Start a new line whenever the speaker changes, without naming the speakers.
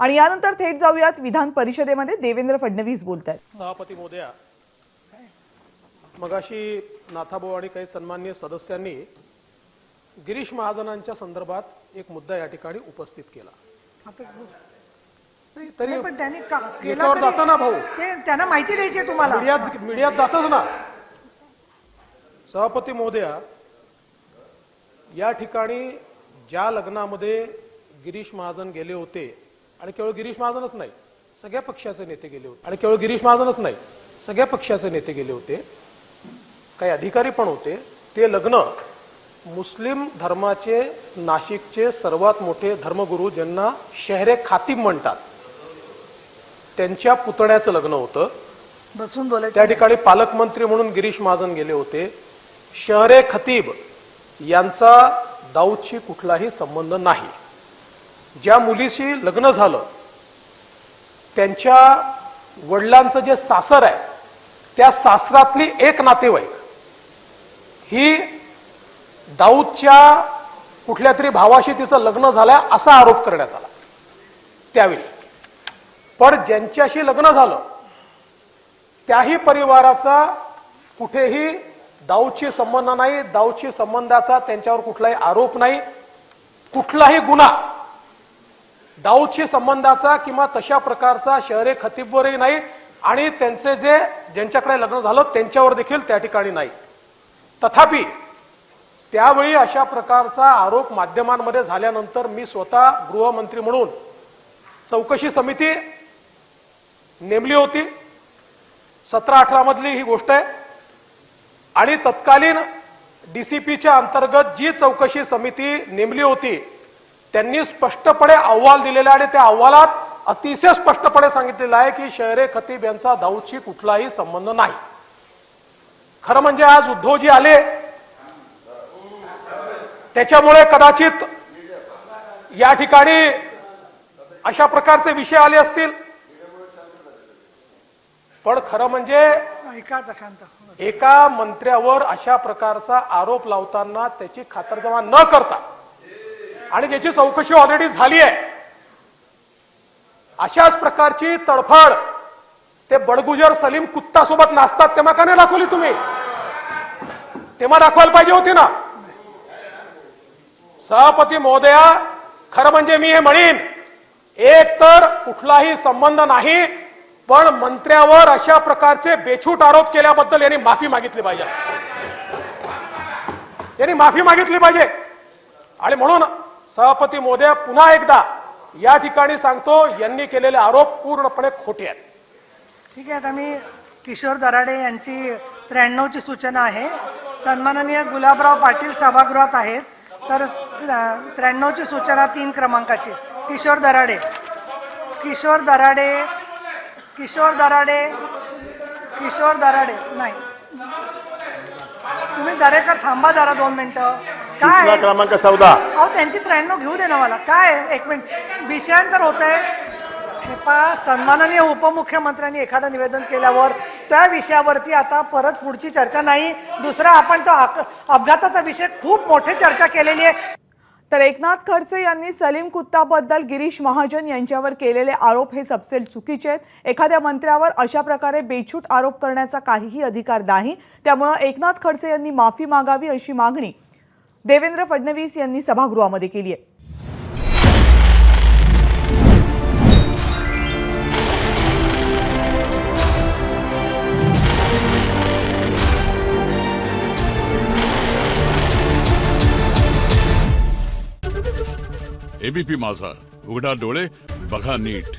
आणि यानंतर थेट जाऊयात विधान परिषदेमध्ये देवेंद्र फडणवीस बोलत आहेत
सभापती मोदया मगाशी नाथाभाऊ आणि काही सन्माननीय सदस्यांनी गिरीश महाजनांच्या संदर्भात एक मुद्दा या ठिकाणी उपस्थित केला. तरी
पण त्यांनी
जातं ना भाऊ.
ते त्यांना माहिती द्यायची तुम्हाला.
मीडियात मीडियात जातच ना. सभापती महोदया या ठिकाणी ज्या लग्नामध्ये गिरीश महाजन गेले होते आणि केवळ गिरीश महाजनच नाही सगळ्या पक्षाचे नेते गेले होते. आणि केवळ गिरीश महाजनच नाही सगळ्या पक्षाचे नेते गेले होते. काही अधिकारी पण होते. ते लग्न मुस्लिम धर्माचे नाशिकचे सर्वात मोठे धर्मगुरू ज्यांना शहरे खातीब म्हणतात त्यांच्या पुतण्याचं लग्न होतं.
बसून बोलायचं.
त्या ठिकाणी पालकमंत्री म्हणून गिरीश महाजन गेले होते. शहरे खतीब यांचा दाऊदशी कुठलाही संबंध नाही. ज्या मुलीशी लग्न झालं त्यांच्या वडिलांचं जे सासर आहे त्या सासरातली एक नातेवाईक ही दाऊदच्या कुठल्या तरी भावाशी तिचं लग्न झालंय असा आरोप करण्यात आला. त्यावेळी. पण ज्यांच्याशी लग्न झालं त्याही परिवाराचा कुठेही दाऊदशी संबंध नाही दाऊदशी संबंधाचा त्यांच्यावर कुठलाही आरोप नाही कुठलाही गुन्हा दाऊदशी संबंधाचा किंवा तशा प्रकारचा शहरे खतीबवरही नाही आणि त्यांचे जे ज्यांच्याकडे लग्न झालं त्यांच्यावर देखील त्या ठिकाणी नाही. तथापि त्यावेळी अशा प्रकारचा आरोप माध्यमांमध्ये झाल्यानंतर मी स्वतः गृहमंत्री म्हणून चौकशी समिती नेमली होती. सतरा अठरा मधली ही गोष्ट आहे. आणि तत्कालीन डीसीपीच्या अंतर्गत जी चौकशी समिती नेमली होती त्यांनी स्पष्टपणे अहवाल दिलेला आहे आणि त्या अहवालात अतिशय स्पष्टपणे सांगितलेलं आहे की शहरे खतीब यांचा दाऊदशी कुठलाही संबंध नाही. खरं म्हणजे आज उद्धवजी आले. त्याच्यामुळे कदाचित या ठिकाणी अशा प्रकारचे विषय आले असतील. पण खरं म्हणजे एका मंत्र्यावर अशा प्रकारचा आरोप लावताना त्याची खातरजमा न करता आणि ज्याची चौकशी ऑलरेडी झाली आहे अशाच प्रकारची तडफड ते बडगुजर सलीम कुत्ता सोबत नाचतात तेव्हा का नाही दाखवली तुम्ही? तेव्हा दाखवायला पाहिजे होती ना. सभापती महोदया खरं म्हणजे मी हे म्हणेन एक तर कुठलाही संबंध नाही पण मंत्र्यावर अशा प्रकारचे बेछूट आरोप केल्याबद्दल यांनी माफी मागितली पाहिजे. यांनी माफी मागितली पाहिजे. आणि म्हणून सभापती मोदया पुन्हा एकदा या ठिकाणी सांगतो यांनी केलेले आरोप पूर्णपणे खोटे आहेत.
ठीक आहे आता मी किशोर दराडे यांची त्र्याण्णवची सूचना आहे. सन्माननीय गुलाबराव पाटील सभागृहात आहेत. तर त्र्याण्णवची सूचना तीन क्रमांकाची. किशोर दराडे. किशोर दराडे किशोर दराडे किशोर दराडे. नाही. तुम्ही दरेकर थांबा जरा दोन मिनटं.
सूचना
काय
क्रमांक चौदा.
अहो त्यांची त्र्याण्णव घेऊ दे ना मला. काय? एक मिनिट. विषयांतर होत आहे सन्माननीय उपमुख्यमंत्र्यांनी एखादं निवेदन केल्यावर त्या विषयावरती आता परत पुढची चर्चा नाही. दुसरा आपण तो आक- अपघाताचा विषय खूप मोठी चर्चा केलेली आहे.
तर एकनाथ खडसे यांनी सलीम कुत्ताबद्दल गिरीश महाजन यांच्यावर केलेले आरोप हे सपसेल चुकीचे आहेत. एखाद्या मंत्र्यावर अशा प्रकारे बेछूट आरोप करण्याचा काहीही अधिकार नाही. त्यामुळं एकनाथ खडसे यांनी माफी मागावी अशी मागणी देवेंद्र फडणवीस यांनी सभागृहामध्ये केली आहे.
एबीपी माझा. उघडा डोळे बघा नीट.